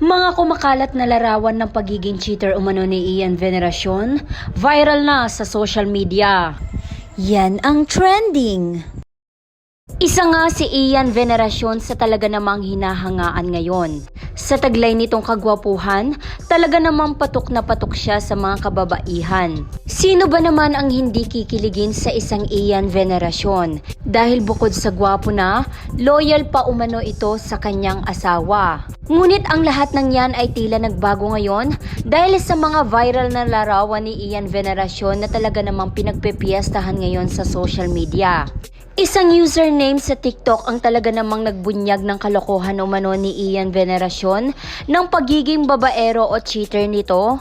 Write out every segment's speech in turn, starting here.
Mga kumakalat na larawan ng pagiging cheater umano ni Ian Veneracion, viral na sa social media. Yan ang trending. Isa nga si Ian Veneracion sa talaga namang hinahangaan ngayon. Sa taglay nitong kagwapuhan, talaga namang patok na patok siya sa mga kababaihan. Sino ba naman ang hindi kikiligin sa isang Ian Veneracion? Dahil bukod sa gwapo na, loyal pa umano ito sa kanyang asawa. Ngunit ang lahat ng yan ay tila nagbago ngayon dahil sa mga viral na larawan ni Ian Veneracion na talaga namang pinagpepiestahan ngayon sa social media. Isang username sa TikTok ang talaga namang nagbunyag ng kalokohan umano ni Ian Veneracion ng pagiging babaero o cheater nito.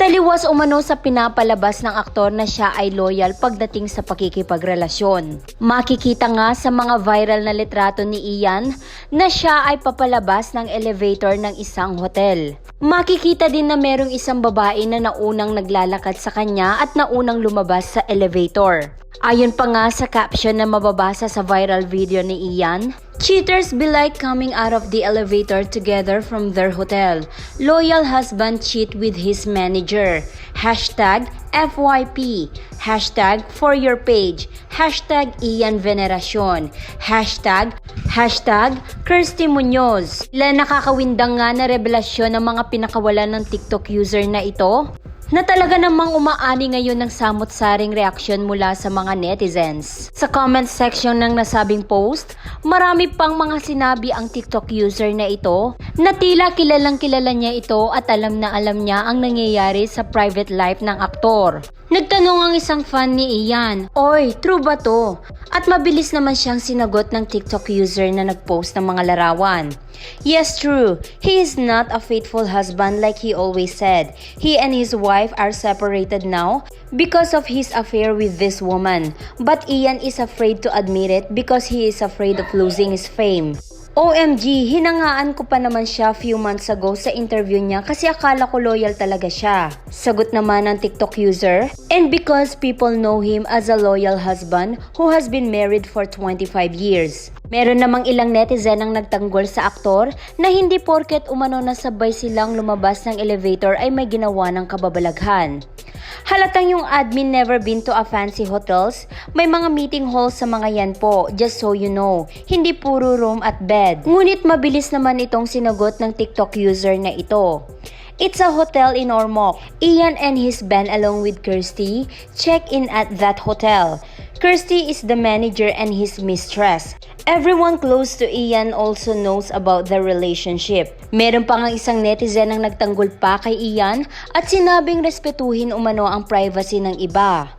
Taliwas umano sa pinapalabas ng aktor na siya ay loyal pagdating sa pakikipagrelasyon. Makikita nga sa mga viral na litrato ni Ian na siya ay papalabas ng elevator ng isang hotel. Makikita din na merong isang babae na naunang naglalakad sa kanya at naunang lumabas sa elevator. Ayon pa nga sa caption na mababasa sa viral video ni Ian, Cheaters be like coming out of the elevator together from their hotel. Loyal husband cheat with his manager. Hashtag FYP. Hashtag for your page. Hashtag Ian Veneracion. Hashtag Hashtag Kirsty Munoz. Ilan nakakawindang nga na revelasyon ng mga pinakawalan ng TikTok user na ito? Na talaga namang umaani ngayon ng samot-saring reaksyon mula sa mga netizens. Sa comment section ng nasabing post, marami pang mga sinabi ang TikTok user na ito na tila kilalang kilala niya ito at alam na alam niya ang nangyayari sa private life ng aktor. Nagtanong ang isang fan ni Ian, Oy, true ba to? At mabilis naman siyang sinagot ng TikTok user na nagpost ng mga larawan. Yes, true. He is not a faithful husband like he always said. He and his wife are separated now because of his affair with this woman. But Ian is afraid to admit it because he is afraid of losing his fame. OMG, hinangaan ko pa naman siya few months ago sa interview niya kasi akala ko loyal talaga siya. Sagot naman ng TikTok user, and because people know him as a loyal husband who has been married for 25 years. Meron namang ilang netizen ang nagtanggol sa aktor na hindi porket umano na sabay silang lumabas ng elevator ay may ginawa ng kababalaghan. Halatang yung admin never been to a fancy hotels, may mga meeting halls sa mga yan po, just so you know. Hindi puro room at bed. Ngunit mabilis naman itong sinagot ng TikTok user na ito. It's a hotel in Ormoc. Ian and his band along with Kirsty check in at that hotel. Kirsty is the manager and his mistress. Everyone close to Ian also knows about their relationship. Meron pa nga isang netizen ang nagtanggol pa kay Ian at sinabing respetuhin umano ang privacy ng iba.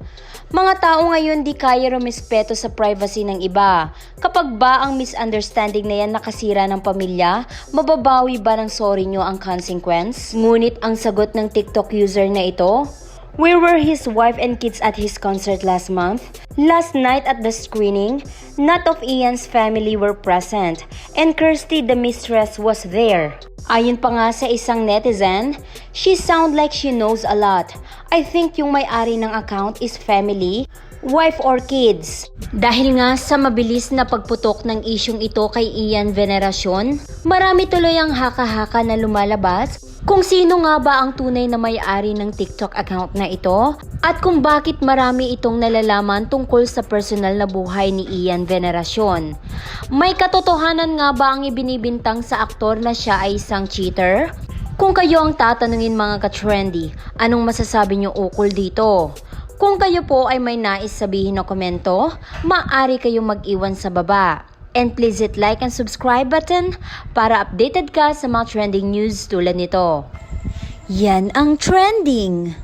Mga tao ngayon di kaya rumispeto sa privacy ng iba. Kapag ba ang misunderstanding na yan nakasira ng pamilya, mababawi ba ng sorry nyo ang consequence? Ngunit ang sagot ng TikTok user na ito, Where were his wife and kids at his concert last month? Last night at the screening, not of Ian's family were present, and Kirsty the mistress was there. Ayon pa nga sa isang netizen, she sound like she knows a lot. I think yung may-ari ng account is family, wife or kids. Dahil nga sa mabilis na pagputok ng isyong ito kay Ian Veneracion, marami tuloy ang haka-haka na lumalabas kung sino nga ba ang tunay na may-ari ng TikTok account na ito at kung bakit marami itong nalalaman tungkol sa personal na buhay ni Ian Veneracion. May katotohanan nga ba ang ibinibintang sa aktor na siya ay isang cheater? Kung kayo ang tatanungin mga ka-trendy, anong masasabi niyo ukol dito? Kung kayo po ay may nais sabihin na komento, maaari kayong mag-iwan sa baba. And please hit like and subscribe button para updated ka sa mga trending news tulad nito. Yan ang trending!